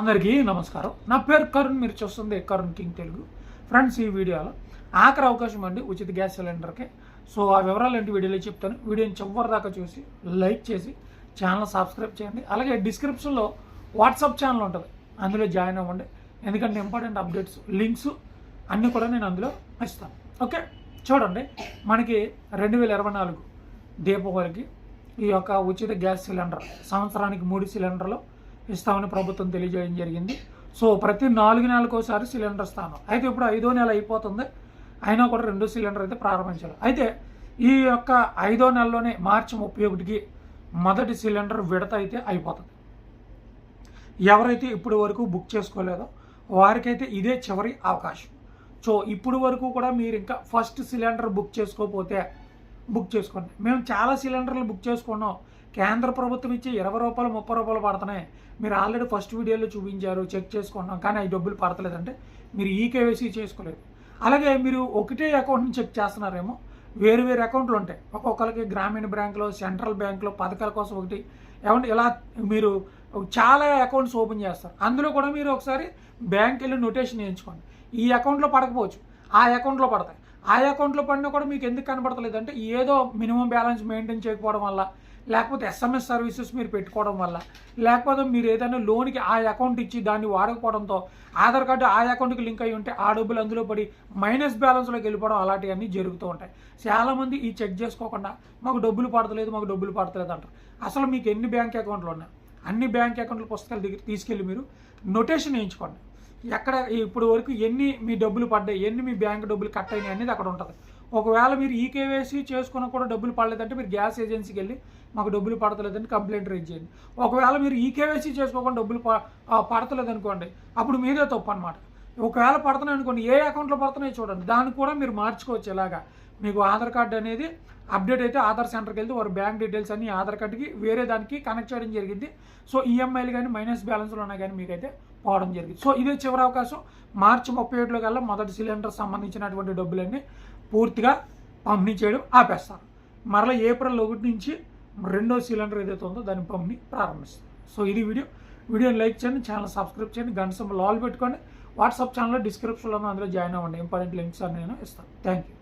అందరికీ నమస్కారం. నా పేరు కరుణ్ మీరు చూస్తుంది కరుణ్ కింగ్ తెలుగు. ఫ్రెండ్స్ ఈ వీడియోలో ఆఖరి అవకాశం అండి ఉచిత గ్యాస్ సిలిండర్కి. సో ఆ వివరాలు ఏంటి వీడియోలో చెప్తాను. వీడియోని చివరి దాకా చూసి లైక్ చేసి ఛానల్ సబ్స్క్రైబ్ చేయండి. అలాగే డిస్క్రిప్షన్లో వాట్సాప్ ఛానల్ ఉంటుంది. అందులో జాయిన్ అవ్వండి. ఎందుకంటే ఇంపార్టెంట్ అప్డేట్స్ లింక్స్ అన్నీ కూడా నేను అందులో ఇస్తాను. ఓకే? చూడండి. మనకి రెండు వేల ఇరవై నాలుగు దీపావళికి ఈ యొక్క ఉచిత గ్యాస్ సిలిండర్ సంవత్సరానికి మూడు సిలిండర్లు ఇస్తామని ప్రభుత్వం తెలియజేయడం జరిగింది. సో ప్రతి నాలుగు నెలలకు ఒకసారి సిలిండర్ ఇస్తాను. అయితే ఇప్పుడు ఐదో నెల అయిపోతుంది. అయినా కూడా రెండు సిలిండర్ అయితే ప్రారంభించాలి అయితే ఈ యొక్క ఐదో నెలలోనే మార్చి ముప్పై ఒకటికి మొదటి సిలిండర్ విడత అయితే అయిపోతుంది. ఎవరైతే ఇప్పటి వరకు బుక్ చేసుకోలేదో వారికైతే ఇదే చివరి అవకాశం. సో ఇప్పుడు వరకు కూడా మీరు ఇంకా ఫస్ట్ సిలిండర్ బుక్ చేసుకోకపోతే బుక్ చేసుకోండి. మేము చాలా సిలిండర్లు బుక్ చేసుకున్నాం. కేంద్ర ప్రభుత్వం ఇచ్చి ఇరవై రూపాయలు ముప్పై రూపాయలు పడుతున్నాయి. మీరు ఆల్రెడీ ఫస్ట్ వీడియోలో చూపించారు చెక్ చేసుకున్నాం. కానీ అవి డబ్బులు పడతలేదంటే మీరు ఈ కేవైసీ చేసుకోలేదు. అలాగే మీరు ఒకటే అకౌంట్ని చెక్ చేస్తున్నారేమో. వేరు వేరు అకౌంట్లు ఉంటాయి. ఒక్కొక్కరికి గ్రామీణ బ్యాంకులో సెంట్రల్ బ్యాంకులో పథకాల కోసం ఒకటి. ఏమంటే ఇలా మీరు చాలా అకౌంట్స్ ఓపెన్ చేస్తారు. అందులో కూడా మీరు ఒకసారి బ్యాంక్ వెళ్ళి నోటేషన్ వేయించుకోండి. ఈ అకౌంట్లో పడకపోవచ్చు. ఆ అకౌంట్లో పడతాయి. ఆ అకౌంట్లో పడినా కూడా మీకు ఎందుకు కనబడతలేదు? అంటే ఏదో మినిమం బ్యాలెన్స్ మెయింటైన్ చేయకపోవడం వల్ల లేకపోతే ఎస్ఎంఎస్ సర్వీసెస్ మీరు పెట్టుకోవడం వల్ల లేకపోతే మీరు ఏదైనా లోన్కి ఆ అకౌంట్ ఇచ్చి దాన్ని వాడకపోవడంతో ఆధార్ కార్డు ఆ అకౌంట్కి లింక్ అయ్యి ఉంటే ఆ డబ్బులు అందులో పడి మైనస్ బ్యాలెన్స్లోకి వెళ్ళిపోవడం అలాంటివన్నీ జరుగుతూ ఉంటాయి. చాలామంది ఈ చెక్ చేసుకోకుండా మాకు డబ్బులు పడతలేదు మాకు డబ్బులు పడతలేదు అంటారు. అసలు మీకు ఎన్ని బ్యాంక్ అకౌంట్లు ఉన్నాయి? అన్ని బ్యాంక్ అకౌంట్ల పుస్తకాలు దగ్గర తీసుకెళ్ళి మీరు నొటేషన్ వేయించుకోండి. ఎక్కడ ఇప్పుడు వరకు ఎన్ని మీ డబ్బులు పడ్డాయి ఎన్ని మీ బ్యాంక్ డబ్బులు కట్ అయినాయి అనేది అక్కడ ఉంటుంది. ఒకవేళ మీరు ఈ కేవైసీ చేసుకున్న కూడా డబ్బులు పడలేదంటే మీరు గ్యాస్ ఏజెన్సీకి వెళ్ళి మాకు డబ్బులు పడతలేదని కంప్లైంట్ రేజ్ చేయండి. ఒకవేళ మీరు ఈ కేవైసీ చేసుకోకుండా డబ్బులు ప- పడతలేదు అనుకోండి అప్పుడు మీదే తప్పు అనమాట ఒకవేళ పడుతున్నాయి అనుకోండి ఏ అకౌంట్లో పడుతున్నాయో చూడండి దాన్ని కూడా మీరు మార్చుకోవచ్చు ఇలాగా మీకు ఆధార్ కార్డు అనేది అప్డేట్ అయితే ఆధార్ సెంటర్కి వెళ్తే వారి బ్యాంక్ డీటెయిల్స్ అన్ని ఆధార్ కార్డుకి వేరే దానికి కనెక్ట్ చేయడం జరిగింది. సో ఈఎంఐలు కానీ మైనస్ బ్యాలెన్స్లు ఉన్నాయి కానీ మీకైతే పోవడం జరిగింది. సో ఇదే చివరి అవకాశం. మార్చి ముప్పై ఏడులో కల్లా మొదటి సిలిండర్ సంబంధించినటువంటి డబ్బులన్నీ పూర్తిగా పంపిణీ చేయడం ఆపేస్తారు. మరలా ఏప్రిల్ ఒకటి నుంచి రెండో సిలిండర్ ఏదైతే ఉందో దాని పంపిణీ ప్రారంభిస్తారు. సో ఇది వీడియో. వీడియోని లైక్ చేయండి ఛానల్ సబ్స్క్రైబ్ చేయండి గంట సంబంధం ఆల్ పెట్టుకోండి. వాట్సాప్ ఛానల్లో డిస్క్రిప్షన్లో అందులో జాయిన్ అవ్వండి. ఇంపార్టెంట్ లింక్స్ అని నేను ఇస్తాను. Thank you